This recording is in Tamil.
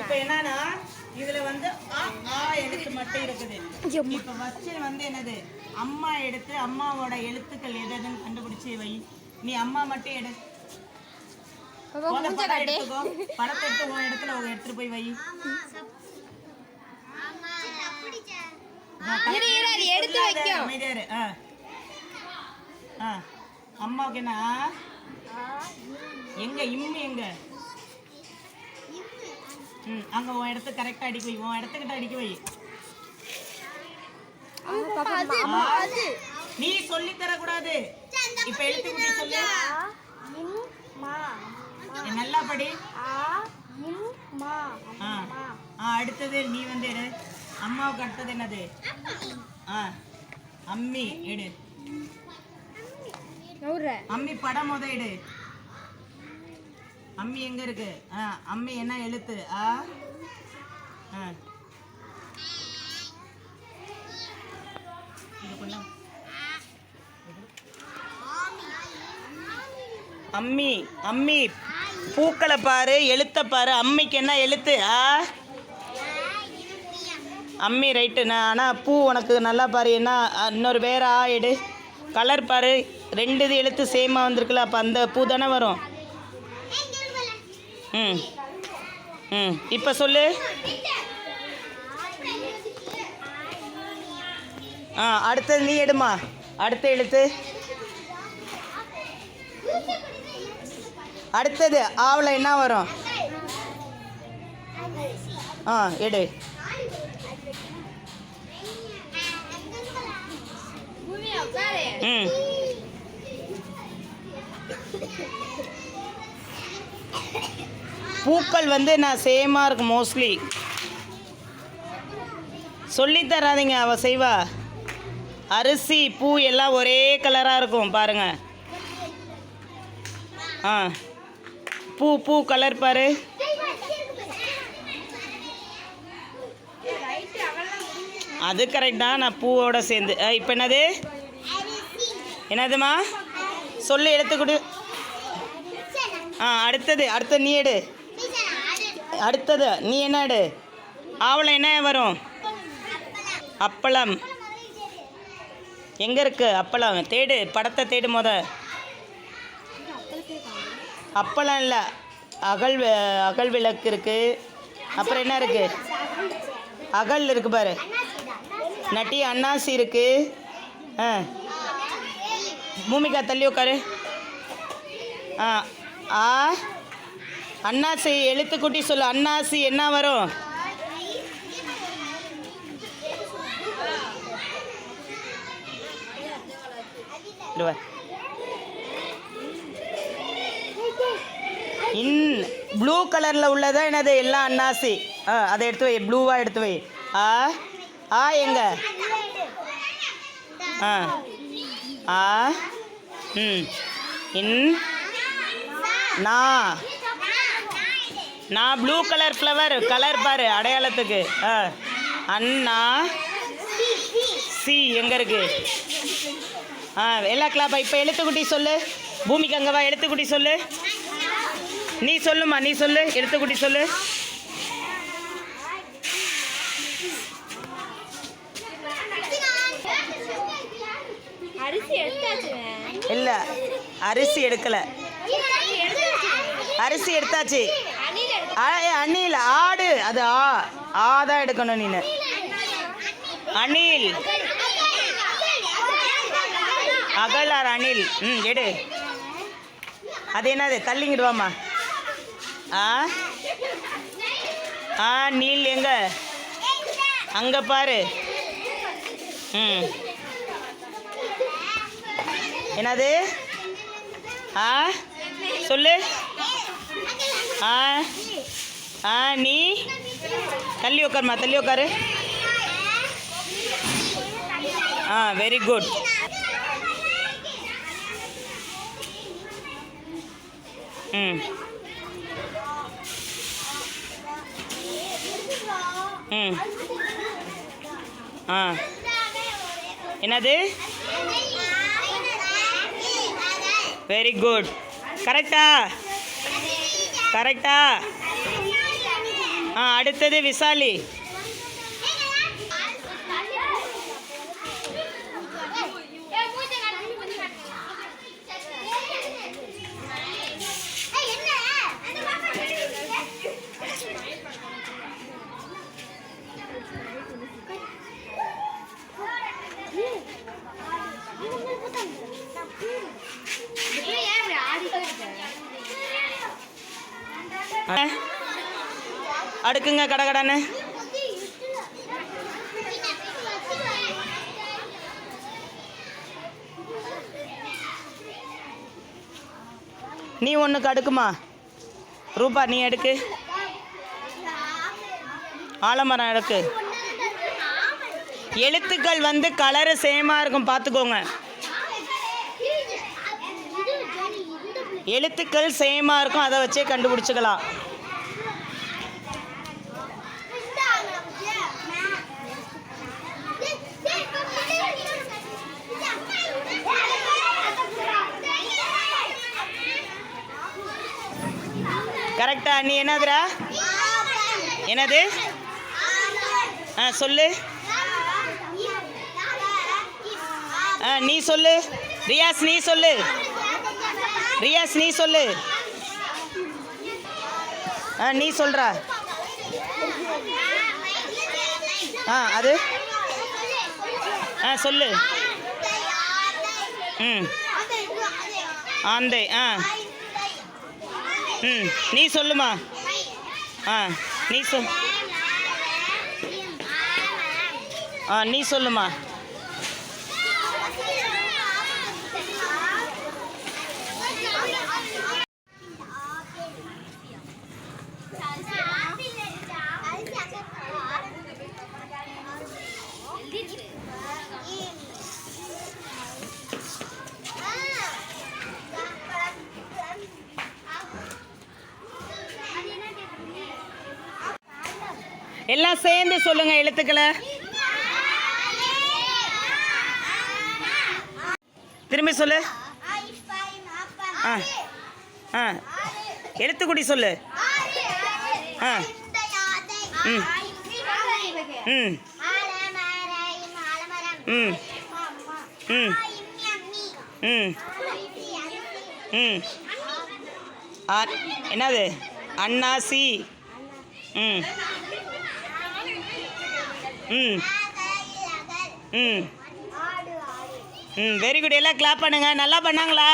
இப்போ என்னன்னா இதுல வந்து ஆ ஆ எழுத்து மட்டும் இருக்குது. இப்போ ஃபர்ஸ்ட் வந்து என்னது? அம்மா எடுத்து அம்மாவோட எழுத்துக்கள் எது எதுன்னு கண்டுபிடிச்சு வை. நீ அம்மா மட்டும் எடு. காட்டு. எடுத்துக்கோ. படத்தை எடுத்து உன் இடத்துல உன் எடுத்துட்டு போய் வை. இரு இரு அது எடுத்து வைக்கும். அம்மாவுக்கு என்ன? எங்க இம்மு எங்க? ம் அங்க உன் இடத்துக்கு கரெக்டா அடிக்க வை உன் இடத்துக்கிட்ட அடிக்க வை. நீ சொல்லி தர கூடாது இப்ப எழுத்து குட்டி சொல்லு. நல்லா படி. ஆ. ஆ அடுத்தது நீ வந்து எடு. அம்மாவுக்கு அடுத்தது என்னது? ஆ அம்மி எடு. நவுற. அம்மி படம் முத எடு. அம்மி எங்க இருக்கு? ஆ அம்மி என்ன எழுத்து? ஆ? ஆ. அம்மி அம்மி பூக்களை பாரு எழுத்த பாரு. அம்மிக்கு என்ன எழுத்து? ஆ? அம்மி ரைட்டு. நான் ஆனால் பூ உனக்கு நல்லா பாரு. என்ன இன்னொரு வேற ஆ எடு. கலர் பாரு. ரெண்டு இது எழுத்து சேமாக வந்திருக்குல்ல அப்போ அந்த பூ தானே வரும். ம். ம். இப்போ சொல்லு. ஆ அடுத்தது நீ எடுமா. அடுத்த எழுத்து. அடுத்தது ஆவில் என்ன வரும்? ஆ எடு. ம். பூக்கள் வந்து நான் சேமாக இருக்கும் மோஸ்ட்லி சொல்லித்தராதிங்க அவள் அவ செய்வா. அரிசி பூ எல்லாம் ஒரே கலராக இருக்கும் பாருங்கள் ஆ. பூ பூ கலர் பாரு. அது கரெக்ட் தான் நான் பூவோட சேர்ந்து. இப்போ என்னது? என்னதுமா சொல்லு எடுத்து கொடு. ஆ அடுத்தது அடுத்தது நீ எடு. அடுத்தது நீ என்ன எடு ஆவலம் என்ன வரும்? அப்பளம். எங்கே இருக்கு? அப்பளம். தேடு படத்தை தேடு முத. அப்பளம் இல்லை. அகல் அகல் விளக்கு இருக்குது அப்புறம் என்ன இருக்குது அகல் இருக்கு பாரு. நட்டி அன்னாசி இருக்குது ஆ. பூமிகா தள்ளி உட்காரு ஆ. ஆ. அன்னாசி எழுத்துக்குட்டி சொல்லு. அன்னாசி என்ன வரும்? இன் ப்ளூ கலரில் உள்ளதா என்னது? எல்லாம் அன்னாசி ஆ அதை எடுத்து வை. ப்ளூவாக எடுத்து வை. ஆ ஆ எங்க? ஆ ஆ ம். இன் நா. நான் ப்ளூ கலர் ஃப்ளவர் கலர் பாரு அடையாளத்துக்கு. ஆ. அண்ணா. சி எங்கே இருக்கு? ஆ எல்லா கிளாப்பா இப்போ எழுத்துக்குட்டி சொல்லு. பூமிக்கு அங்கே வா எழுத்துக்குட்டி சொல்லு. நீ சொல்லுமா நீ சொல்லு எழுத்துக்குட்டி சொல்லு. இல்லை அரிசி எடுக்கலை. அரிசி எடுத்தாச்சு. அணில் ஆ, ஏ, ஆடு. அது ஆ ஆ தான் எடுக்கணும் நீ அணில். அகலார் அணில். ம் எடு. அது என்னது? தள்ளிங்கிடுவாம்மா. ஆ? ஆ நீல் எங்க? அங்கே பாரு. ம். என்னது? ஆ? சொல்லு. ஆ? ஆ நீ? தள்ளி உட்காருமா தள்ளி உட்காரு ஆ வெரி குட் ம். ம். ஆ. என்னது? வெரி குட் கரெக்டா கரெக்டா ஆ அடுத்தது விசாலி ஆ. அடுக்குங்க கடகடன்னு நீ ஒன்றுக்கு அடுக்குமா? ரூபா நீ எடுக்கு. ஆலமரம் எடுக்கு. எழுத்துக்கள் வந்து கலரு சேமாக இருக்கும் பார்த்துக்கோங்க எழுத்துக்கள் சேமாக இருக்கும் அதை வச்சே கண்டுபிடிச்சிக்கலாம். கரெக்டா நீ என்னதுடா? என்னது? ஆ சொல்லு. ஆ நீ சொல்லு. ரியாஸ் நீ சொல்லு. ரியாஸ் நீ சொல்லு. ஆ நீ சொல்கிறா ஆ அது? ஆ சொல்லு. ம். ஆந்தை ஆ. ம். நீ சொல்லுமா. ஆ நீ சொல். ஆ நீ சொல்லுமா. எல்லாம் சேர்ந்து சொல்லுங்க எழுத்துக்களை. திரும்பி சொல்லு. ஆ ஆ. எழுத்துக்குடி சொல்லு. ஆ. ம். ம். ம். ம். ம். ம். ஆ என்னது? அண்ணாசி. ம். ம். ம். ம். வெரி குட் எல்லாம் கிளாப் பண்ணுங்க. நல்லா பண்ணாங்களா?